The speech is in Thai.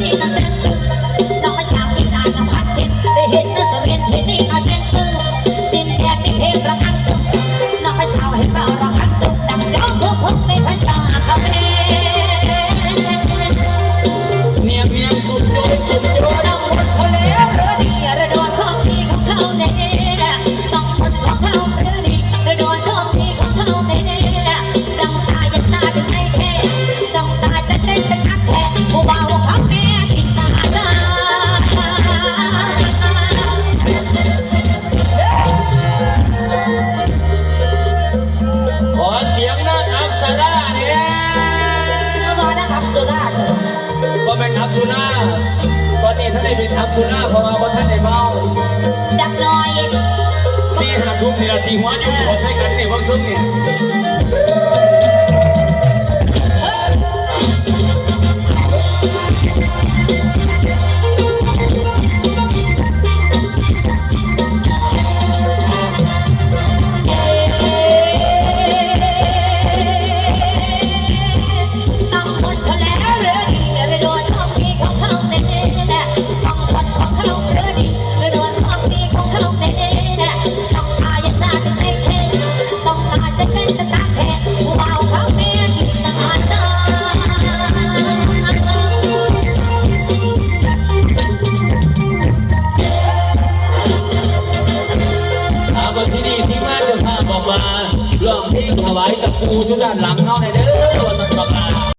ที่จะเป็น ว่าเป็นทับซูน่าตอนนี้ท่านได้เป็นทับซูน่าเพราะว่าท่านได้เมาจักน้อยสี่หาทุ่มนี่ละสี่หัวอยู่ขอใช้กันนี่บางส่วนเนี่ย ที่มาจะพาบอกมาเรื่องที่ถวาว้ตะปูชุกด้านหลังเนาะในเด้อวันสัปดาห์